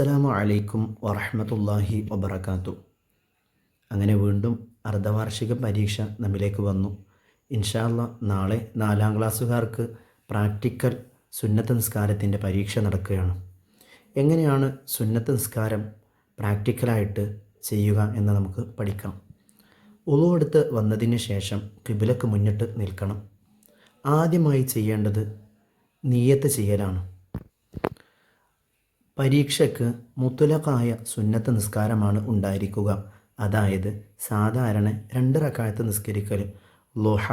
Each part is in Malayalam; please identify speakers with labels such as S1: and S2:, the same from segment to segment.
S1: അസ്സലാമു അലൈക്കും വറഹമത്തല്ലാഹി വബർക്കാത്തു അങ്ങനെ വീണ്ടും അർദ്ധവാർഷിക പരീക്ഷ നമ്മിലേക്ക് വന്നു. ഇൻഷാല്ല നാളെ നാലാം ക്ലാസ്സുകാർക്ക് പ്രാക്ടിക്കൽ സുന്നത്ത് നിസ്കാരത്തിന്റെ പരീക്ഷ നടക്കുകയാണ്. എങ്ങനെയാണ് സുന്നത്ത് നിസ്കാരം പ്രാക്ടിക്കലായിട്ട് ചെയ്യുക എന്ന് നമുക്ക് പഠിക്കാം. ഉളുവെടുത്ത് വന്നതിന് ശേഷം കിബിലക്ക് മുന്നിട്ട് നിൽക്കണം. ആദ്യമായി ചെയ്യേണ്ടത് നീയത്ത് ചെയ്യലാണ്. പരീക്ഷയ്ക്ക് മുത്തുലക്കായ സുന്നത്ത് നിസ്കാരമാണ് ഉണ്ടായിരിക്കുക. അതായത് സാധാരണ രണ്ട് റക്കായത്ത് നിസ്കരിക്കൽ ലോഹ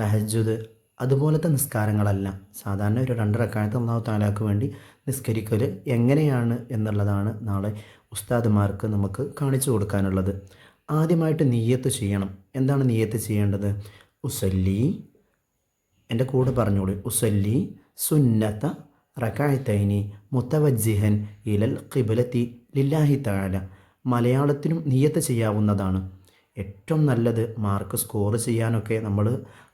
S1: തഹജുദ് അതുപോലത്തെ നിസ്കാരങ്ങളല്ല. സാധാരണ ഒരു രണ്ട് റക്കായത്ത് അള്ളാഹു താലാക്ക് വേണ്ടി നിസ്കരിക്കൽ എങ്ങനെയാണ് എന്നുള്ളതാണ് നാളെ ഉസ്താദ്മാർക്ക് നമുക്ക് കാണിച്ചു കൊടുക്കാനുള്ളത്. ആദ്യമായിട്ട് നീയത്ത് ചെയ്യണം. എന്താണ് നീയത്ത് ചെയ്യേണ്ടത്? ഉസല്ലി എന്റെ കൂടെ പറഞ്ഞോളൂ ഉസല്ലി സുന്നത്ത റക്കായത്തൈനി മുത്തവജ്ജിഹൻ ഇലൽ ഖിബലത്തി ലില്ലാഹി താല മലയാളത്തിനും നിയത്ത് ചെയ്യാവുന്നതാണ്. ഏറ്റവും നല്ലത് മാർക്ക് സ്കോർ ചെയ്യാനൊക്കെ നമ്മൾ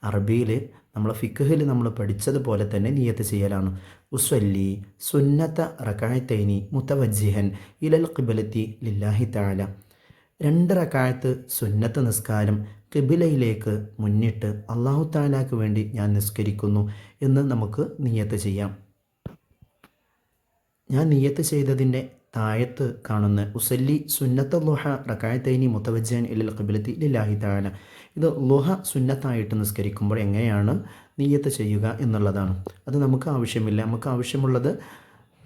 S1: അറബിയിൽ നമ്മൾ ഫിഖഹിൽ നമ്മൾ പഠിച്ചതുപോലെ തന്നെ നിയത്ത് ചെയ്യലാണ്. ഉസ്വല്ലി സുന്നത്ത റക്കായത്തൈനി മുത്തവജ്ജിഹൻ ഇലൽ ഖിബലത്തി ലില്ലാഹി താല രണ്ട് റക്കായത്ത് സുന്നത്ത് നിസ്കാരം കിബിലയിലേക്ക് മുന്നിട്ട് അള്ളാഹു താലാക്ക് വേണ്ടി ഞാൻ നിസ്കരിക്കുന്നു എന്ന് നമുക്ക് നിയത്ത് ചെയ്യാം. ഞാൻ നിയത്ത് ചെയ്തതിന്റെ താഴത്ത് കാണുന്ന ഉസല്ലി സുന്നത്ത ലുഹ റക്കായത്തൈനി മുത്തവജൻ ഇല്ലൽ കബിലത്തി ലില്ലാഹി താല ഇത് ലുഹ സുന്നത്തായിട്ട് നിസ്കരിക്കുമ്പോൾ എങ്ങനെയാണ് നീയത്ത് ചെയ്യുക എന്നുള്ളതാണ്. അത് നമുക്ക് ആവശ്യമില്ല. നമുക്ക് ആവശ്യമുള്ളത്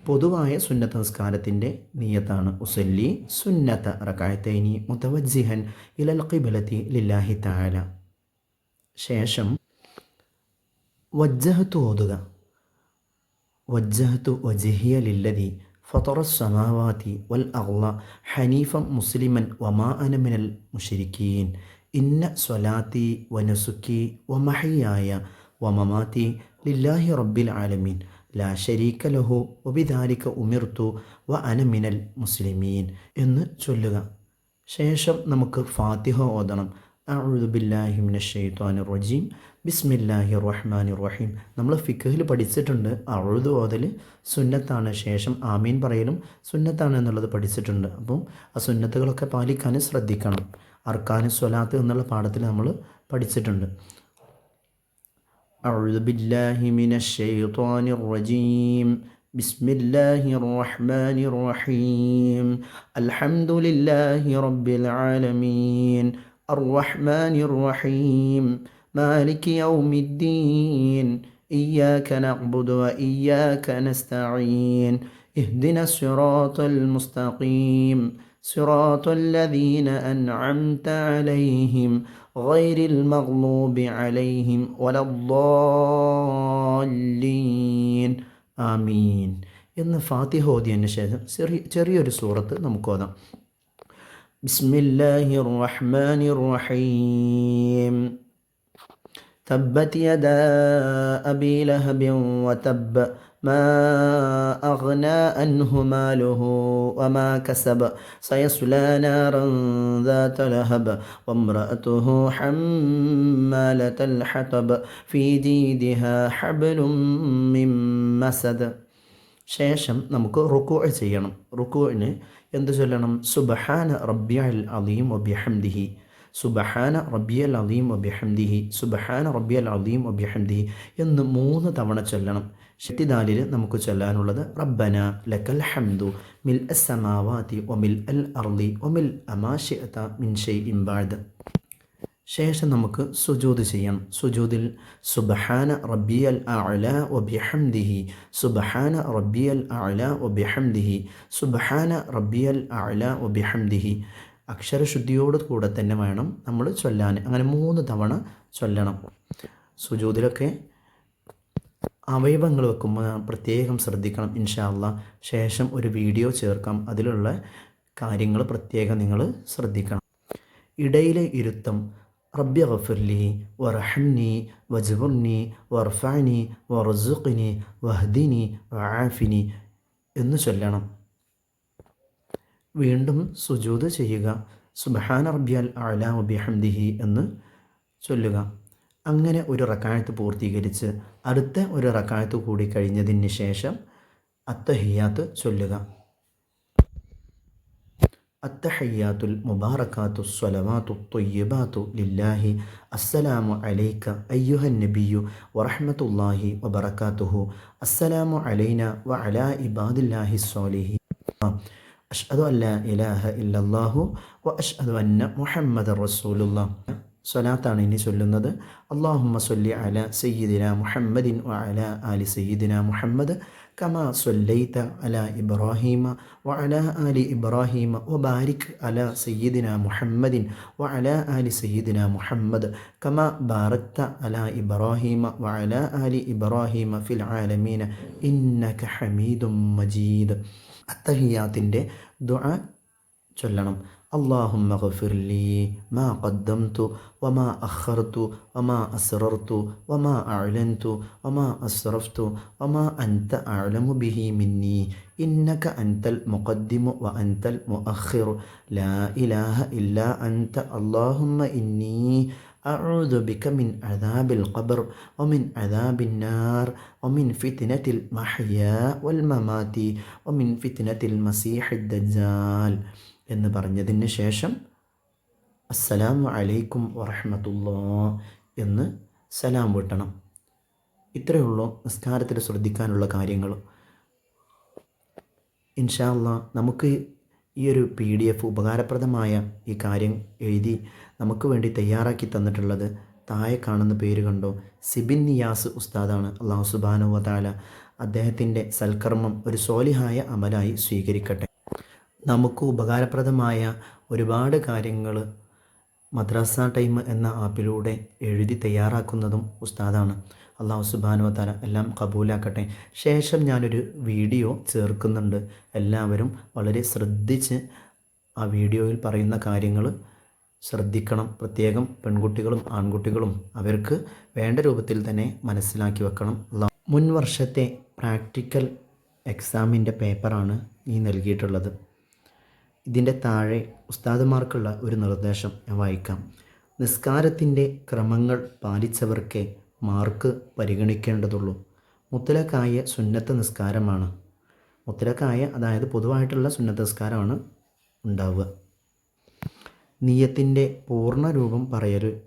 S1: പൊതുവായ സുന്നത്ത നിസ്കാരത്തിന്റെ നീയത്താണ്. ഉസല്ലി സുന്നത്ത റക്കായത്തൈനി മുത്തവജ്ജിഹൻ ഇലൽ ഖിബലത്തി ലില്ലാഹി താല ശേഷം വജ്ജഹത്ത് ഓതുക. വജ്ജഹത്തു വജഹിയ ലില്ലതി ഫത്തറ സമാവാതി വൽ അള്ള ഹനീഫം മുസ്ലിമൻ വമാ അനമിനൽ മുഷരിക്കീൻ ഇന്ന സ്വലാത്തി വനസുക്കി വമഹയായ വമമാത്തി ലില്ലാഹി റബ്ബിൽ ആലമീൻ. ലാ ഷരീക്ക ലഹു ഒബിദാലിക്ക ഉമിർത്തു വ അനമിനൽ മുസ്ലിമീൻ. എന്ന് ചൊല്ലുക. ശേഷം നമുക്ക് ഫാത്തിഹ ഓതണം. അഴുദുബില്ലാഹിമിന ഷെയ്ത്താൻ റജീം ബിസ്മില്ലാഹി റഹ്മാൻ റഹീം നമ്മൾ ഫിഖഹിൽ പഠിച്ചിട്ടുണ്ട് അഴുതു ഓതൽ സുന്നത്താണ് ശേഷം ആമീൻ പറയലും സുന്നത്താണ് എന്നുള്ളത് പഠിച്ചിട്ടുണ്ട് അപ്പോൾ ആ സുന്നത്തുകളൊക്കെ പാലിക്കാൻ ശ്രദ്ധിക്കണം അർക്കാനു സ്വലാത്ത് എന്നുള്ള പാഠത്തിൽ നമ്മൾ പഠിച്ചിട്ടുണ്ട് أعوذ بالله من الشيطان الرجيم بسم الله الرحمن الرحيم الحمد لله رب العالمين الرحمن الرحيم مالك يوم الدين إياك نعبد وإياك نستعين اهدنا الصراط المستقيم صراط الذين أنعمت عليهم غير المغلوب عليهم ولا الضالين آمين എന്ന് ഫാത്തിഹ ഓതിയതിന് ശേഷം ചെറിയ ചെറിയൊരു സൂറത്ത് നമുക്ക് ഓതാം بسم الله الرحمن الرحيم تبت يدا أبي لهب وتب ما أغنى عنه ماله وما كسب سيصلى نارا ذات لهب وامرأته حمالة الحطب في جيدها حبل من مسد ശേഷം നമുക്ക് റുക്കു ചെയ്യണം റുക്കുവിന് എന്ത് ചൊല്ലണം? സുബഹാന റബ്യൽ അലീം ഒബിഹംദിഹി സുബഹാന റബ്യൽ അലീം ഒബിഹംദിഹി സുബഹാന റബ്യൽ അലീം ഒബിഹംദിഹി എന്ന് മൂന്ന് തവണ ചൊല്ലണം. ഷെത്തിദാലിൽ നമുക്ക് ചൊല്ലാനുള്ളത് റബ്ബന ലക്കൽ ഹംദു മിൽ അസമാവാതി ഒമിൽ അൽ അർലി ഒമിൽ അമാഷിഅത മിൻ ഷെയ് ഇംബാദ് ശേഷം നമുക്ക് സുജൂത് ചെയ്യാം. സുജൂതിൽ സുബഹാന റബ്ബിയൽ അഅല ഒബിഹംദിഹി സുബഹാന റബ്ബിയൽ അഅല ഒബിഹംദിഹി സുബഹാന റബ്ബിയൽ അഅല ഒബിഹംദിഹി അക്ഷരശുദ്ധിയോട് കൂടെ തന്നെ വേണം നമ്മൾ ചൊല്ലാൻ. അങ്ങനെ മൂന്ന് തവണ ചൊല്ലണം. സുജൂതിലൊക്കെ അവയവങ്ങൾ വെക്കുമ്പോൾ പ്രത്യേകം ശ്രദ്ധിക്കണം ഇൻഷാല്ല ശേഷം ഒരു വീഡിയോ ചേർക്കാം. അതിലുള്ള കാര്യങ്ങൾ പ്രത്യേകം നിങ്ങൾ ശ്രദ്ധിക്കണം. ഇടയിലെ ഇരുത്തം. റബ്ബി ഗഫുർലി വറഹംനി വജ്ബുർനി വർഫാനി വറുസുഖിനി വഹ്ദിനി വആഫിനി എന്ന് ചൊല്ലണം. വീണ്ടും സുജൂദ് ചെയ്യുക. സുബഹാന റബ്ബിയൽ അല വബിഹംദിഹി എന്ന് ചൊല്ലുക. അങ്ങനെ ഒരു റക്കായത്ത് പൂർത്തീകരിച്ച് അടുത്ത ഒരു റക്കായത്ത് കൂടി കഴിഞ്ഞതിന് ശേഷം അത്തഹിയാത്ത് ചൊല്ലുക. التحيات المباركات الصلوات الطيبات لله السلام عليك أيها النبي ورحمة الله وبركاته السلام علينا وعلى عباد الله الصالحين أشهد أن لا إله إلا الله وأشهد أن محمد رسول الله സ്വലാത്താണ് ഇനി ചൊല്ലുന്നത്. അള്ളാഹുമ്മ സൊല്ലി അല സയ്യിദിന മുഹമ്മദിൻ വ അല ആലി സയ്യിദിന മുഹമ്മദ് കമാ സൊല്ലൈത്ത അല ഇബ്രാഹീമ വ അല ആലി ഇബ്രാഹീമ വ ബാരിക് അല സയ്യിദിന മുഹമ്മദിൻ വ അല ആലി സയ്യിദിന മുഹമ്മദ് കമാ ബാറക്ത അല ഇബ്രാഹീമ വ അല ആലി ഇബ്രാഹീമ ഫിൽ ആലമീന ഇന്നക ഹമീദും മജീദ്. അത്തഹിയാത്തിന്റെ ദുആ ചൊല്ലണം. اللهم اغفر لي ما قدمت وما أخرت وما أسررت وما أعلنت وما أسرفت وما أنت أعلم به مني. إنك أنت المقدم وأنت المؤخر. لا إله إلا أنت. اللهم إني أعوذ بك من عذاب القبر ومن عذاب النار ومن فتنة المحيا والممات ومن فتنة المسيح الدجال. എന്ന് പറഞ്ഞതിന് ശേഷം അസ്സലാമു അലൈക്കും വറഹമത്തുല്ലാ എന്ന് സലാം വിട്ടണം. ഇത്രയേ ഉള്ളൂ നിസ്കാരത്തിൽ ശ്രദ്ധിക്കാനുള്ള കാര്യങ്ങൾ. ഇൻഷാല്ല നമുക്ക് ഈ ഒരു പി ഡി എഫ് ഉപകാരപ്രദമായ ഈ കാര്യം എഴുതി നമുക്ക് വേണ്ടി തയ്യാറാക്കി തന്നിട്ടുള്ളത് താഴെ കാണുന്ന പേര് കണ്ടോ? സിബിൻ നിയാസ് ഉസ്താദാണ്. അള്ളാഹു സുബാനുവ താല അദ്ദേഹത്തിന്റെ സൽക്കർമ്മം ഒരു സോലിഹായ അമലായി സ്വീകരിക്കട്ടെ. നമുക്ക് ഉപകാരപ്രദമായ ഒരുപാട് കാര്യങ്ങൾ മദ്രാസ ടൈം എന്ന ആപ്പിലൂടെ എഴുതി തയ്യാറാക്കുന്നതും ഉസ്താദാണ്. അള്ളാഹു സുബാനു താല എല്ലാം കബൂലാക്കട്ടെ. ശേഷം ഞാനൊരു വീഡിയോ ചേർക്കുന്നുണ്ട്. എല്ലാവരും വളരെ ശ്രദ്ധിച്ച് ആ വീഡിയോയിൽ പറയുന്ന കാര്യങ്ങൾ ശ്രദ്ധിക്കണം. പ്രത്യേകം പെൺകുട്ടികളും ആൺകുട്ടികളും അവർക്ക് വേണ്ട രൂപത്തിൽ തന്നെ മനസ്സിലാക്കി വെക്കണം. മുൻ വർഷത്തെ പ്രാക്ടിക്കൽ എക്സാമിന്റെ പേപ്പറാണ് ഈ നൽകിയിട്ടുള്ളത്. ഇതിന്റെ താഴെ ഉസ്താദുമാർക്കുള്ള ഒരു നിർദ്ദേശം ഞാൻ വായിക്കാം. നിസ്കാരത്തിന്റെ ക്രമങ്ങൾ പാലിച്ചവർക്കേ മാർക്ക് പരിഗണിക്കേണ്ടതുള്ളൂ. മുത്തലക്കായ സുന്നത്ത നിസ്കാരമാണ്. മുത്തലക്കായ അതായത് പൊതുവായിട്ടുള്ള സുന്നത്ത നിസ്കാരമാണ് ഉണ്ടാവുക. നീയത്തിന്റെ പൂർണ രൂപം പറയൽ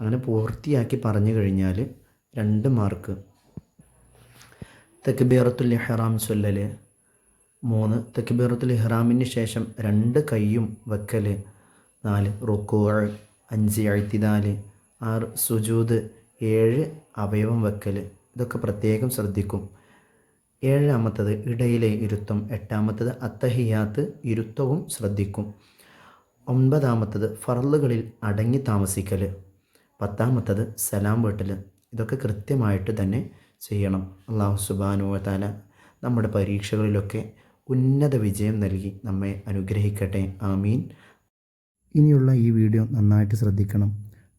S1: അങ്ങനെ പൂർത്തിയാക്കി പറഞ്ഞു കഴിഞ്ഞാൽ രണ്ട് മാർക്ക്. തെക്കുബീറത്തുൽ ഇഹ്റാം ചൊല്ലൽ മൂന്ന് തെക്കുബീറത്തിൽ ഇഹ്റാമിന് ശേഷം രണ്ട് കൈയും വെക്കൽ നാല് റുക്കൂ അഞ്ച് അഴ്ത്തിനാല് ആറ് സുജൂദ്. ഏഴ് അവയവം വെക്കൽ ഇതൊക്കെ പ്രത്യേകം ശ്രദ്ധിക്കും. ഏഴാമത്തത് ഇടയിലെ ഇരുത്തം. എട്ടാമത്തത് അത്തഹിയാത്ത് ഇരുത്തവും ശ്രദ്ധിക്കും. ഒൻപതാമത്തത് ഫറലുകളിൽ അടങ്ങി താമസിക്കൽ പത്താമത്തത് സലാം വീട്ടൽ ഇതൊക്കെ കൃത്യമായിട്ട് തന്നെ ചെയ്യണം. അള്ളാഹു സുബാനുവ താല നമ്മുടെ പരീക്ഷകളിലൊക്കെ ഉന്നത വിജയം നൽകി നമ്മെ അനുഗ്രഹിക്കട്ടെ. ആമീൻ. ഇനിയുള്ള ഈ വീഡിയോ നന്നായിട്ട് ശ്രദ്ധിക്കണം.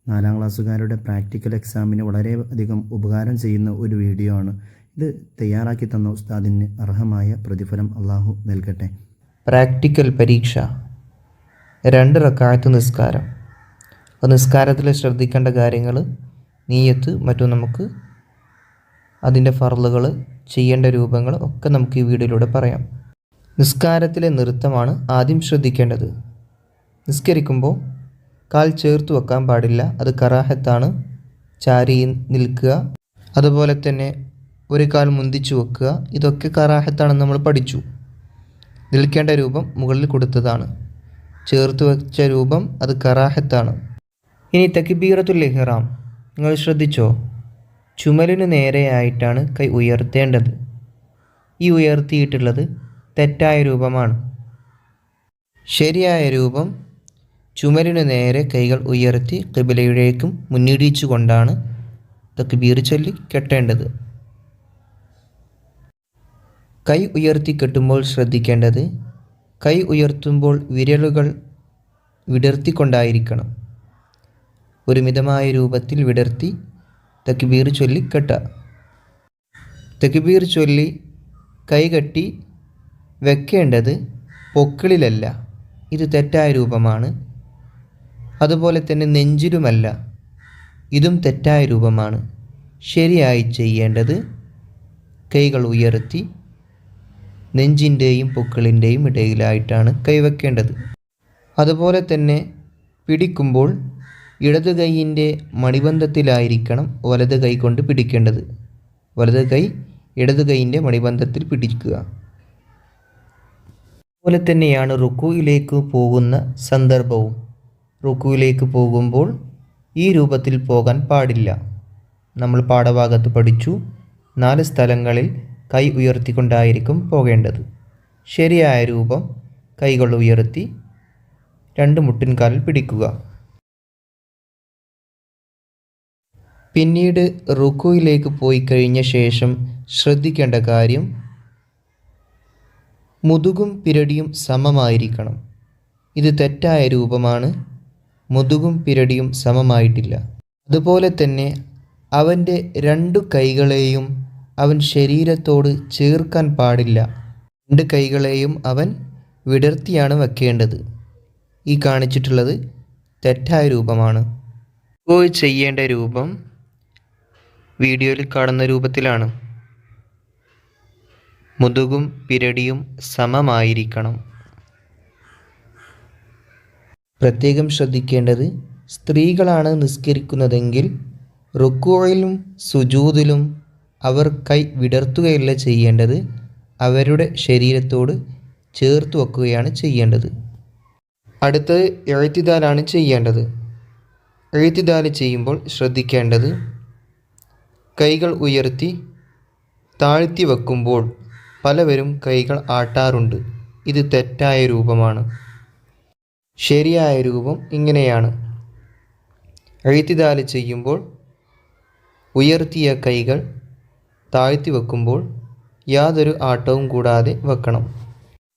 S1: നാലാം ക്ലാസ്സുകാരുടെ പ്രാക്ടിക്കൽ എക്സാമിന് വളരെ അധികം ഉപകാരം ചെയ്യുന്ന ഒരു വീഡിയോ ആണ്. ഇത് തയ്യാറാക്കി തന്ന ഉസ്താദിന് അർഹമായ പ്രതിഫലം അള്ളാഹു നൽകട്ടെ.
S2: പ്രാക്ടിക്കൽ പരീക്ഷ. രണ്ട് റക്കായത്ത് നിസ്കാരം. അപ്പോൾ നിസ്കാരത്തിൽ ശ്രദ്ധിക്കേണ്ട കാര്യങ്ങൾ നീയത്ത് മറ്റും നമുക്ക് അതിന്റെ ഫറലുകൾ ചെയ്യേണ്ട രൂപങ്ങൾ ഒക്കെ നമുക്ക് ഈ വീഡിയോയിലൂടെ പറയാം. നിസ്കാരത്തിലെ നൃത്തമാണ് ആദ്യം ശ്രദ്ധിക്കേണ്ടത്. നിസ്കരിക്കുമ്പോൾ കാൽ ചേർത്ത് വെക്കാൻ പാടില്ല. അത് കറാഹത്താണ്. ചാരി നിൽക്കുക. അതുപോലെ തന്നെ ഒരു കാൽ മുന്തിച്ചു വെക്കുക. ഇതൊക്കെ കറാഹത്താണെന്ന് നമ്മൾ പഠിച്ചു. നിൽക്കേണ്ട രൂപം മുകളിൽ കൊടുത്തതാണ്. ചേർത്ത് വെച്ച രൂപം അത് കറാഹത്താണ്. ഇനി തക്കിബീറത്തുൽ ഇഹ്റാം. നിങ്ങൾ ശ്രദ്ധിച്ചോ? ചുമലിന് നേരെയായിട്ടാണ് കൈ ഉയർത്തേണ്ടത്. ഈ ഉയർത്തിയിട്ടുള്ളത് തെറ്റായ രൂപമാണ്. ശരിയായ രൂപം ചുമലിനു നേരെ കൈകൾ ഉയർത്തി കിബിലയിലേക്കും മുന്നിടിച്ചു കൊണ്ടാണ് തക്ബീർ ചൊല്ലി കെട്ടേണ്ടത്. കൈ ഉയർത്തി കെട്ടുമ്പോൾ ശ്രദ്ധിക്കേണ്ടത് കൈ ഉയർത്തുമ്പോൾ വിരലുകൾ വിടർത്തിക്കൊണ്ടായിരിക്കണം. ഒരു മിതമായ രൂപത്തിൽ വിടർത്തി തക്ബീർ ചൊല്ലി കെട്ടുക. തക്ബീർ ചൊല്ലി കൈകെട്ടി വെക്കേണ്ടത് പൊക്കിളിലല്ല. ഇത് തെറ്റായ രൂപമാണ്. അതുപോലെ തന്നെ നെഞ്ചിലുമല്ല. ഇതും തെറ്റായ രൂപമാണ്. ശരിയായി ചെയ്യേണ്ടത് കൈകൾ ഉയർത്തി നെഞ്ചിന്റെയും പൊക്കിളിന്റെയും ഇടയിലായിട്ടാണ് കൈവയ്ക്കേണ്ടത് അതുപോലെ തന്നെ പിടിക്കുമ്പോൾ ഇടത് കൈയിന്റെ മണിബന്ധത്തിലായിരിക്കണം വലത് കൈ കൊണ്ട് പിടിക്കേണ്ടത്. വലത് കൈ ഇടത് കൈയിന്റെ മണിബന്ധത്തിൽ പിടിക്കുക. അതുപോലെ തന്നെയാണ് റുക്കുയിലേക്ക് പോകുന്ന സന്ദർഭവും. റുക്കുയിലേക്ക് പോകുമ്പോൾ ഈ രൂപത്തിൽ പോകാൻ പാടില്ല. നമ്മൾ പാഠഭാഗത്ത് പഠിച്ചു. നാല് സ്ഥലങ്ങളിൽ കൈ ഉയർത്തിക്കൊണ്ടായിരിക്കും പോകേണ്ടത്. ശരിയായ രൂപം കൈകൾ ഉയർത്തി രണ്ട് മുട്ടിൻകാലിൽ പിടിക്കുക. പിന്നീട് റുക്കുയിലേക്ക് പോയി കഴിഞ്ഞ ശേഷം ശ്രദ്ധിക്കേണ്ട കാര്യം മുതുകും പിരടിയും സമമായിരിക്കണം. ഇത് തെറ്റായ രൂപമാണ്. മുതുകും പിരടിയും സമമായിട്ടില്ല. അതുപോലെ തന്നെ അവന്റെ രണ്ടു കൈകളെയും അവൻ ശരീരത്തോട് ചേർക്കാൻ പാടില്ല. രണ്ട് കൈകളെയും അവൻ വിടർത്തിയാണ് വെക്കേണ്ടത്. ഈ കാണിച്ചിട്ടുള്ളത് തെറ്റായ രൂപമാണ്. ഇപ്പോൾ ചെയ്യേണ്ട രൂപം വീഡിയോയിൽ കാണുന്ന രൂപത്തിലാണ്. മുതുകും പിരടിയും സമമായിരിക്കണം. പ്രത്യേകം ശ്രദ്ധിക്കേണ്ടത് സ്ത്രീകളാണ് നിസ്കരിക്കുന്നതെങ്കിൽ റുക്കോയിലും സുജൂതിലും അവർ കൈ വിടർത്തുകയല്ല ചെയ്യേണ്ടത് അവരുടെ ശരീരത്തോട് ചേർത്ത് വെക്കുകയാണ് ചെയ്യേണ്ടത്. അടുത്തത് എഴുത്തിദാലാണ് ചെയ്യേണ്ടത്. എഴുത്തിദാൽ ചെയ്യുമ്പോൾ ശ്രദ്ധിക്കേണ്ടത് കൈകൾ ഉയർത്തി താഴ്ത്തി വെക്കുമ്പോൾ പലവരും കൈകൾ ആട്ടാറുണ്ട്. ഇത് തെറ്റായ രൂപമാണ്. ശരിയായ രൂപം ഇങ്ങനെയാണ്. എഴുത്തിദാൽ ചെയ്യുമ്പോൾ ഉയർത്തിയ കൈകൾ താഴ്ത്തി വെക്കുമ്പോൾ യാതൊരു ആട്ടവും കൂടാതെ വെക്കണം.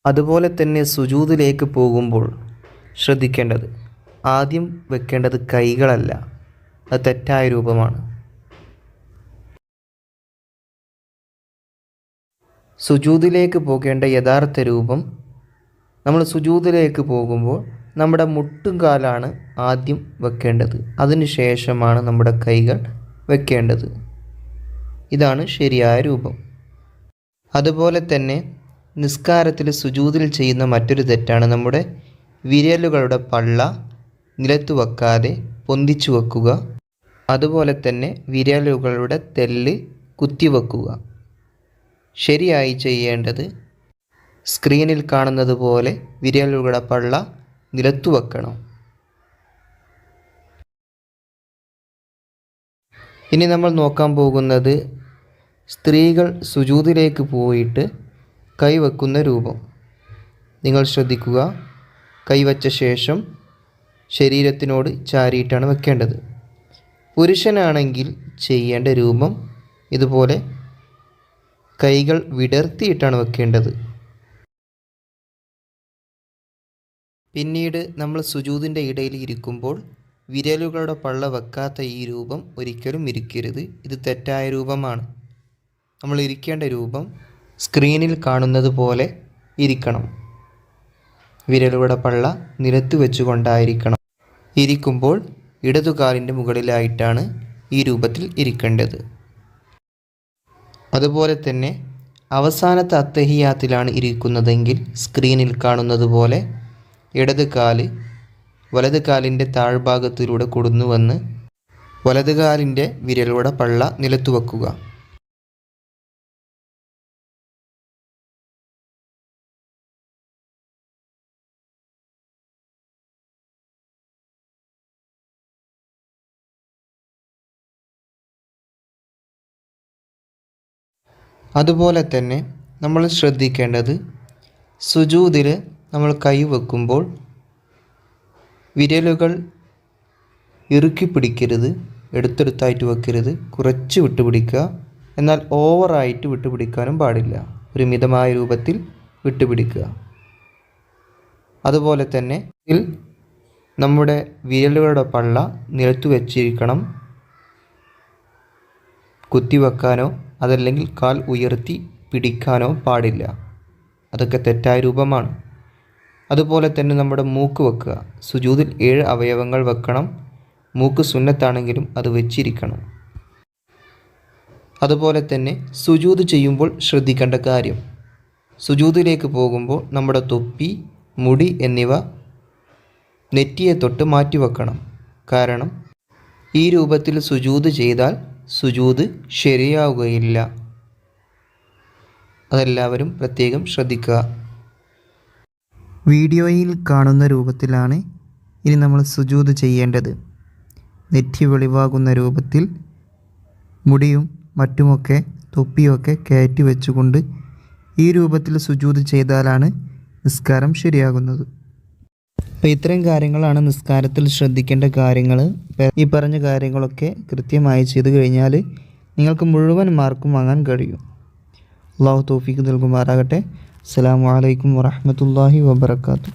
S2: അതുപോലെ തന്നെ സുജൂതിലേക്ക് പോകുമ്പോൾ ശ്രദ്ധിക്കേണ്ടത് ആദ്യം വെക്കേണ്ടത് കൈകളല്ല. അത് തെറ്റായ രൂപമാണ്. സുജൂതിലേക്ക് പോകേണ്ട യഥാർത്ഥ രൂപം നമ്മൾ സുജൂതിലേക്ക് പോകുമ്പോൾ നമ്മുടെ മുട്ടും കാലാണ് ആദ്യം വെക്കേണ്ടത്. അതിനുശേഷമാണ് നമ്മുടെ കൈകൾ വെക്കേണ്ടത്. ഇതാണ് ശരിയായ രൂപം. അതുപോലെ തന്നെ നിസ്കാരത്തിൽ സുജൂതിൽ ചെയ്യുന്ന മറ്റൊരു തെറ്റാണ് നമ്മുടെ വിരലുകളുടെ പള്ള നിലത്ത് വെക്കാതെ പൊന്തിച്ചു വെക്കുക. അതുപോലെ തന്നെ വിരലുകളുടെ തെല്ല് കുത്തിവെക്കുക ശരിയായി ചെയ്യേണ്ടത് സ്ക്രീനിൽ കാണുന്നത് പോലെ വിരലുകളുടെ പള്ള നിലത്തു വെക്കണം. ഇനി നമ്മൾ നോക്കാൻ പോകുന്നത് സ്ത്രീകൾ സുജൂതിലേക്ക് പോയിട്ട് കൈവെക്കുന്ന രൂപം. നിങ്ങൾ ശ്രദ്ധിക്കുക കൈവച്ച ശേഷം ശരീരത്തിനോട് ചാരിയിട്ടാണ് വെക്കേണ്ടത്. പുരുഷനാണെങ്കിൽ ചെയ്യേണ്ട രൂപം ഇതുപോലെ കൈകൾ വിടർത്തിയിട്ടാണ് വെക്കേണ്ടത്. പിന്നീട് നമ്മൾ സുജൂതിന്റെ ഇടയിൽ ഇരിക്കുമ്പോൾ വിരലുകളുടെ പള്ള വെക്കാത്ത ഈ രൂപം ഒരിക്കലും ഇരിക്കരുത്. ഇത് തെറ്റായ രൂപമാണ്. നമ്മൾ ഇരിക്കേണ്ട രൂപം സ്ക്രീനിൽ കാണുന്നത് പോലെ ഇരിക്കണം. വിരലുകളുടെ പള്ള നിലത്ത് വെച്ചുകൊണ്ടായിരിക്കണം. ഇരിക്കുമ്പോൾ ഇടതുകാലിന്റെ മുകളിലായിട്ടാണ് ഈ രൂപത്തിൽ ഇരിക്കേണ്ടത്. അതുപോലെ തന്നെ അവസാനത്തെ അത്തഹിയാത്തിലാണ് ഇരിക്കുന്നതെങ്കിൽ സ്ക്രീനിൽ കാണുന്നത് പോലെ ഇടത് കാൽ വലത് കാലിന്റെ താഴ്ഭാഗത്തിലൂടെ കൊടുന്നുവന്ന് വലത് കാലിന്റെ വിരലൂടെ പള്ള നിലത്തു വെക്കുക അതുപോലെ തന്നെ നമ്മൾ ശ്രദ്ധിക്കേണ്ടത് സുജൂതിൽ നമ്മൾ കൈ വെക്കുമ്പോൾ വിരലുകൾ ഇറുക്കി പിടിക്കരുത് എടുത്തെടുത്തായിട്ട് വെക്കരുത് കുറച്ച് വിട്ടുപിടിക്കുക. എന്നാൽ ഓവറായിട്ട് വിട്ടുപിടിക്കാനും പാടില്ല. ഒരു മിതമായ രൂപത്തിൽ വിട്ടുപിടിക്കുക. അതുപോലെ തന്നെ ഇതിൽ നമ്മുടെ വിരലുകളുടെ പള്ള നിലത്തു വെച്ചിരിക്കണം. കുത്തിവെക്കാനോ അതല്ലെങ്കിൽ കാൽ ഉയർത്തി പിടിക്കാനോ പാടില്ല. അതൊക്കെ തെറ്റായ രൂപമാണ്. അതുപോലെ തന്നെ നമ്മുടെ മൂക്ക് വെക്കുക. സുജൂതിൽ ഏഴ് അവയവങ്ങൾ വെക്കണം. മൂക്ക് സുന്നത്താണെങ്കിലും അത് വെച്ചിരിക്കണം. അതുപോലെ തന്നെ സുജൂത് ചെയ്യുമ്പോൾ ശ്രദ്ധിക്കേണ്ട കാര്യം.
S3: സുജൂതിലേക്ക് പോകുമ്പോൾ നമ്മുടെ തൊപ്പി മുടി എന്നിവ നെറ്റിയെ തൊട്ട് മാറ്റിവെക്കണം. കാരണം ഈ രൂപത്തിൽ സുജൂത് ചെയ്താൽ സുജൂദ് ശരിയാവുകയില്ല. അതെല്ലാവരും പ്രത്യേകം ശ്രദ്ധിക്കുക.
S2: വീഡിയോയിൽ കാണുന്ന രൂപത്തിലാണ് ഇനി നമ്മൾ സുജൂത് ചെയ്യേണ്ടത്. നെറ്റി വെളിവാകുന്ന രൂപത്തിൽ മുടിയും മറ്റുമൊക്കെ തൊപ്പിയൊക്കെ കയറ്റി വെച്ചുകൊണ്ട് ഈ രൂപത്തിൽ സുജൂത് ചെയ്താലാണ് നിസ്കാരം ശരിയാകുന്നത്. അപ്പോൾ ഇത്രയും കാര്യങ്ങളാണ് നിസ്കാരത്തിൽ ശ്രദ്ധിക്കേണ്ട കാര്യങ്ങൾ ഈ പറഞ്ഞ കാര്യങ്ങളൊക്കെ കൃത്യമായി ചെയ്തു കഴിഞ്ഞാൽ നിങ്ങൾക്ക് മുഴുവൻ മാർക്കും വാങ്ങാൻ കഴിയും. അള്ളാഹു തോഫിക്ക് നൽകുമാറാകട്ടെ. അസ്സാം വലൈക്കും വാഹമത്തല്ലാഹി വാബർക്കാത്തു